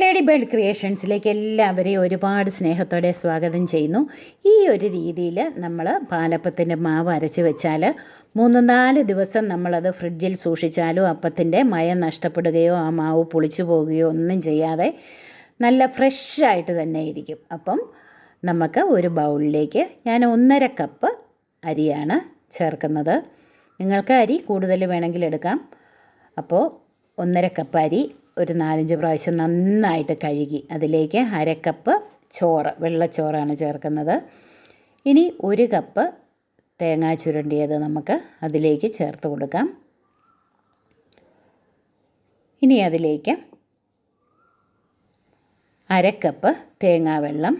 Lady bird ക്രിയേഷൻസിലേക്ക് എല്ലാവരെയും ഒരുപാട് സ്നേഹത്തോടെ സ്വാഗതം ചെയ്യുന്നു. ഈ ഒരു രീതിയിൽ നമ്മൾ പാലപ്പത്തിന്റെ മാവ് അരച്ച് വെച്ചാൽ മൂന്ന് നാല് ദിവസം നമ്മളത് ഫ്രിഡ്ജിൽ സൂക്ഷിച്ചാലും അപ്പത്തിന്റെ മയം നഷ്ടപ്പെടുകയോ ആ മാവ് പുളിച്ചു പോകുകയോ ഒന്നും ചെയ്യാതെ നല്ല ഫ്രഷായിട്ട് തന്നെ ഇരിക്കും. അപ്പം നമുക്ക് ഒരു ബൗളിലേക്ക് ഞാൻ ഒന്നര കപ്പ് അരിയാണ് ചേർക്കുന്നത്. നിങ്ങൾക്ക് അരി കൂടുതൽ വേണമെങ്കിൽ എടുക്കാം. അപ്പോൾ ഒന്നര കപ്പ് അരി ഒരു നാലഞ്ച് പ്രാവശ്യം നന്നായിട്ട് കഴുകി. അതിലേക്ക് അരക്കപ്പ് ചോറ് വെള്ളച്ചോറാണ് ചേർക്കുന്നത്. ഇനി ഒരു കപ്പ് തേങ്ങാ ചുരണ്ടിയത് നമുക്ക് അതിലേക്ക് ചേർത്ത് കൊടുക്കാം. ഇനി അതിലേക്ക് അരക്കപ്പ് തേങ്ങാവെള്ളം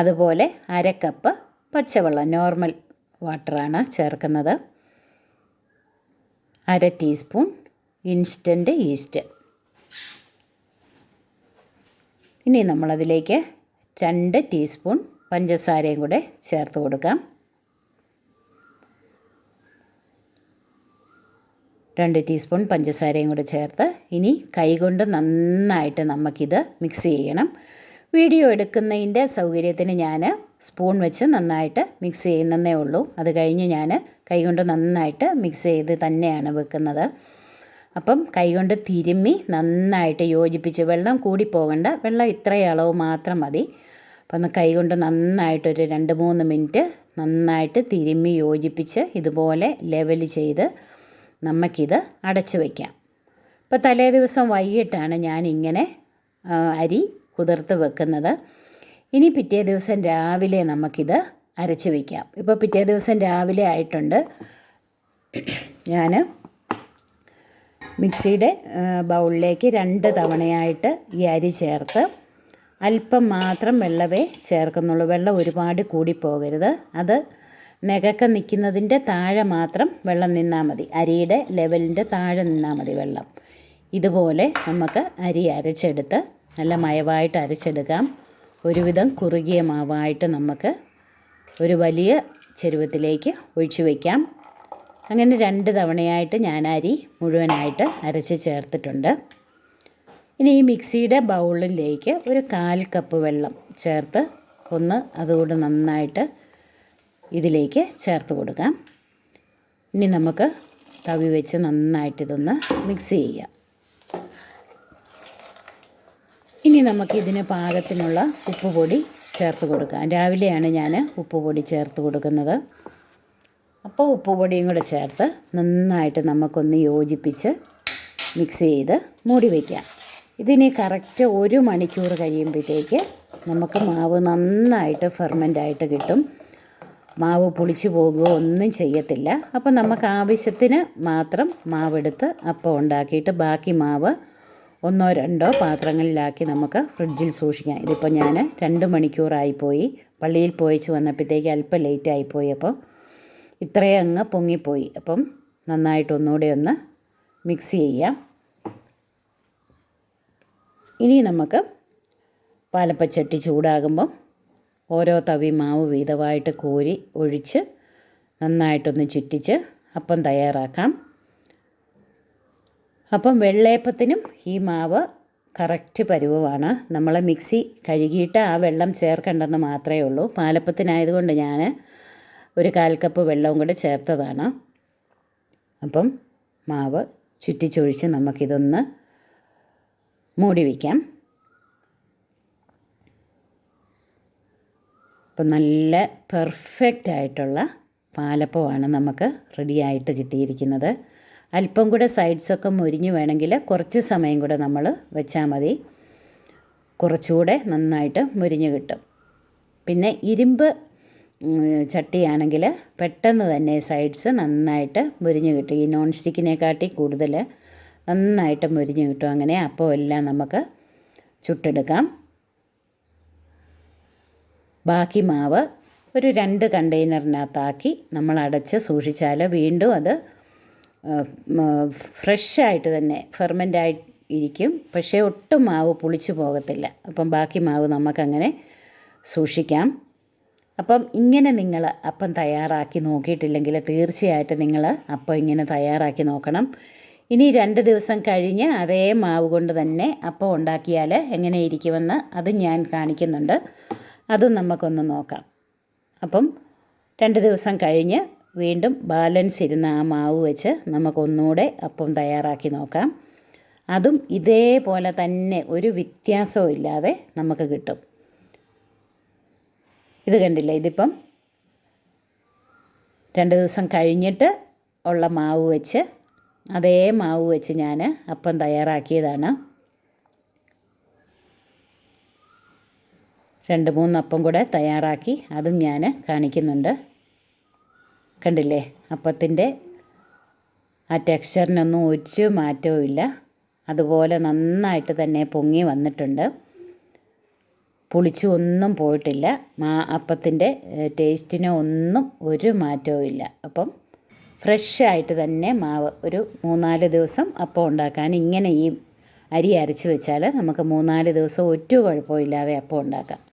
അതുപോലെ അരക്കപ്പ് പച്ചവെള്ളം നോർമൽ വാട്ടറാണ് ചേർക്കുന്നത്. അര ടീസ്പൂൺ ഇൻസ്റ്റന്റ് ഈസ്റ്റ്. ഇനി നമ്മളതിലേക്ക് രണ്ട് ടീസ്പൂൺ പഞ്ചസാരയും കൂടെ ചേർത്ത് കൊടുക്കാം. രണ്ട് ടീസ്പൂൺ പഞ്ചസാരയും കൂടെ ചേർത്ത് ഇനി കൈകൊണ്ട് നന്നായിട്ട് നമുക്കിത് മിക്സ് ചെയ്യണം. വീഡിയോ എടുക്കുന്നതിന്റെ സൗകര്യത്തിന് ഞാൻ സ്പൂൺ വെച്ച് നന്നായിട്ട് മിക്സ് ചെയ്യുന്നതേ ഉള്ളൂ. അത് കഴിഞ്ഞ് ഞാൻ കൈകൊണ്ട് നന്നായിട്ട് മിക്സ് ചെയ്ത് തന്നെയാണ് വെക്കുന്നത്. അപ്പം കൈകൊണ്ട് തിരുമ്മി നന്നായിട്ട് യോജിപ്പിച്ച് വെള്ളം കൂടി പോകണ്ട. വെള്ളം ഇത്രയും അളവ് മാത്രം മതി. അപ്പം ഒന്ന് കൈകൊണ്ട് നന്നായിട്ടൊരു രണ്ട് മൂന്ന് മിനിറ്റ് നന്നായിട്ട് തിരുമ്മി യോജിപ്പിച്ച് ഇതുപോലെ ലെവൽ ചെയ്ത് നമുക്കിത് അടച്ചു വയ്ക്കാം ഇപ്പോൾ തലേ ദിവസം വൈകിട്ടാണ് ഞാൻ ഇങ്ങനെ അരി കുതിർത്ത് വെക്കുന്നത്. ഇനി പിറ്റേ ദിവസം രാവിലെ നമുക്കിത് അരച്ച് വയ്ക്കാം ഇപ്പോൾ പിറ്റേ ദിവസം രാവിലെ ആയിട്ടുണ്ട്. ഞാൻ മിക്സിയുടെ ബൗളിലേക്ക് രണ്ട് തവണയായിട്ട് ഈ അരി ചേർത്ത് അല്പം മാത്രം വെള്ളമേ ചേർക്കുന്നുള്ളൂ. വെള്ളം ഒരുപാട് കൂടിപ്പോകരുത്. അത് നികക്കം നിൽക്കുന്നതിന്റെ താഴെ മാത്രം വെള്ളം നിന്നാൽ മതി. അരിയുടെ ലെവലിന്റെ താഴെ നിന്നാൽ മതി വെള്ളം. ഇതുപോലെ നമുക്ക് അരി അരച്ചെടുത്ത് നല്ല മയവായിട്ട് അരച്ചെടുക്കാം. ഒരുവിധം കുറുകിയ മാവായിട്ട് നമുക്ക് ഒരു വലിയ ചെരുവത്തിലേക്ക് ഒഴിച്ചു വയ്ക്കാം. അങ്ങനെ രണ്ട് തവണയായിട്ട് ഞാൻ അരി മുഴുവനായിട്ട് അരച്ച് ചേർത്തിട്ടുണ്ട്. ഇനി ഈ മിക്സിയുടെ ബൗളിലേക്ക് ഒരു കാൽ കപ്പ് വെള്ളം ചേർത്ത് ഒന്ന് അതുകൊണ്ട് നന്നായിട്ട് ഇതിലേക്ക് ചേർത്ത് കൊടുക്കാം. ഇനി നമുക്ക് തവി വെച്ച് നന്നായിട്ട് ഇതൊന്ന് മിക്സ് ചെയ്യാം. ഇനി നമുക്ക് ഇതിന് പാകത്തിനുള്ള ഉപ്പുപൊടി ചേർത്ത് കൊടുക്കാം. രാവിലെയാണ് ഞാൻ ഉപ്പുപൊടി ചേർത്ത് കൊടുക്കുന്നത്. അപ്പോൾ ഉപ്പുപൊടിയും കൂടെ ചേർത്ത് നന്നായിട്ട് നമുക്കൊന്ന് യോജിപ്പിച്ച് മിക്സ് ചെയ്ത് മൂടി വയ്ക്കാം ഇതിനി കറക്റ്റ് ഒരു മണിക്കൂർ കഴിയുമ്പോഴത്തേക്ക് നമുക്ക് മാവ് നന്നായിട്ട് ഫെർമെന്റായിട്ട് കിട്ടും. മാവ് പുളിച്ചു പോകുകയോ ഒന്നും ചെയ്യത്തില്ല. അപ്പോൾ നമുക്ക് ആവശ്യത്തിന് മാത്രം മാവെടുത്ത് അപ്പം ഉണ്ടാക്കിയിട്ട് ബാക്കി മാവ് ഒന്നോ രണ്ടോ പാത്രങ്ങളിലാക്കി നമുക്ക് ഫ്രിഡ്ജിൽ സൂക്ഷിക്കാം. ഇതിപ്പോൾ ഞാൻ രണ്ട് മണിക്കൂറായിപ്പോയി പള്ളിയിൽ പോയിച്ച് വന്നപ്പോഴത്തേക്ക് അല്പം ലേറ്റായിപ്പോയി അപ്പോൾ ഇത്രയും അങ്ങ് പൊങ്ങിപ്പോയി. അപ്പം നന്നായിട്ട് ഒന്നുകൂടെ ഒന്ന് മിക്സ് ചെയ്യാം. ഇനി നമുക്ക് പാലപ്പച്ചട്ടി ചൂടാകുമ്പം ഓരോ തവി മാവ് വീതമായിട്ട് കോരി ഒഴിച്ച് നന്നായിട്ടൊന്ന് ചുറ്റിച്ച് അപ്പം തയ്യാറാക്കാം. അപ്പം വെള്ളയപ്പത്തിനും ഈ മാവ് കറക്റ്റ് പരുവമാണ്. നമ്മളെ മിക്സി കഴുകിയിട്ട് ആ വെള്ളം ചേർക്കേണ്ടെന്ന് മാത്രമേ ഉള്ളൂ. പാലപ്പത്തിനായതുകൊണ്ട് ഞാൻ ഒരു കാൽ കപ്പ് വെള്ളവും കൂടെ ചേർത്തതാണ്. അപ്പം മാവ് ചുറ്റിച്ചൊഴിച്ച് നമുക്കിതൊന്ന് മൂടി വയ്ക്കാം അപ്പം നല്ല പെർഫെക്റ്റ് ആയിട്ടുള്ള പാലപ്പമാണ് നമുക്ക് റെഡിയായിട്ട് കിട്ടിയിരിക്കുന്നത്. അല്പം കൂടെ സൈഡ്സൊക്കെ മുരിഞ്ഞ് വേണമെങ്കിൽ കുറച്ച് സമയം കൂടെ നമ്മൾ വെച്ചാൽ മതി. കുറച്ചുകൂടെ നന്നായിട്ട് മുരിഞ്ഞ് കിട്ടും. പിന്നെ ഇരുമ്പ് ചട്ടിയാണെങ്കിൽ പെട്ടെന്ന് തന്നെ സൈഡ്സ് നന്നായിട്ട് മുരിഞ്ഞ് കിട്ടും. ഈ നോൺ സ്റ്റിക്കിനെക്കാട്ടി കൂടുതൽ നന്നായിട്ട് മുരിഞ്ഞ് കിട്ടും. അങ്ങനെ അപ്പോൾ എല്ലാം നമുക്ക് ചുട്ടെടുക്കാം. ബാക്കി മാവ് ഒരു രണ്ട് കണ്ടെയ്നറിനകത്താക്കി നമ്മൾ അടച്ച് സൂക്ഷിച്ചാൽ വീണ്ടും അത് ഫ്രഷായിട്ട് തന്നെ ഫെർമെന്റായി ഇരിക്കും പക്ഷേ ഒട്ടും മാവ് പുളിച്ചു പോകത്തില്ല. അപ്പം ബാക്കി മാവ് നമുക്കങ്ങനെ സൂക്ഷിക്കാം. അപ്പം ഇങ്ങനെ നിങ്ങൾ അപ്പം തയ്യാറാക്കി നോക്കിയിട്ടില്ലെങ്കിൽ തീർച്ചയായിട്ടും നിങ്ങൾ അപ്പം ഇങ്ങനെ തയ്യാറാക്കി നോക്കണം. ഇനി രണ്ട് ദിവസം കഴിഞ്ഞ് അതേ മാവ് കൊണ്ട് തന്നെ അപ്പം ഉണ്ടാക്കിയാൽ എങ്ങനെ ഇരിക്കുമെന്ന് അത് ഞാൻ കാണിക്കുന്നുണ്ട്. അതും നമുക്കൊന്ന് നോക്കാം. അപ്പം രണ്ട് ദിവസം കഴിഞ്ഞ് വീണ്ടും ബാലൻസ് ഇരുന്ന ആ മാവ് വെച്ച് നമുക്കൊന്നുകൂടെ അപ്പം തയ്യാറാക്കി നോക്കാം. അതും ഇതേപോലെ തന്നെ ഒരു വ്യത്യാസവും ഇല്ലാതെ നമുക്ക് കിട്ടും. ഇത് കണ്ടില്ല? ഇതിപ്പം രണ്ട് ദിവസം കഴിഞ്ഞിട്ട് ഉള്ള മാവ് വെച്ച് അതേ മാവ് വെച്ച് ഞാൻ അപ്പം തയ്യാറാക്കിയതാണ്. രണ്ട് മൂന്ന് അപ്പം കൂടെ തയ്യാറാക്കി അതും ഞാൻ കാണിക്കുന്നുണ്ട്. കണ്ടില്ലേ? അപ്പത്തിന്റെ ആ ടെക്സ്ചറിനൊന്നും ഒരു മാറ്റവും ഇല്ല അതുപോലെ നന്നായിട്ട് തന്നെ പൊങ്ങി വന്നിട്ടുണ്ട്. പുളിച്ചു ഒന്നും പോയിട്ടില്ല. മാ അപ്പത്തിന്റെ ടേസ്റ്റിന് ഒന്നും ഒരു മാറ്റവും ഇല്ല. അപ്പം ഫ്രഷ് ആയിട്ട് തന്നെ മാവ് ഒരു മൂന്നാൽ ദിവസം അപ്പം ഉണ്ടാക്കാൻ ഇങ്ങനെ ഈ അരി അരച്ച് വെച്ചാൽ നമുക്ക് മൂന്നാൽ ദിവസം ഒറ്റ കുഴപ്പമില്ലാതെ അപ്പം ഉണ്ടാക്കാം.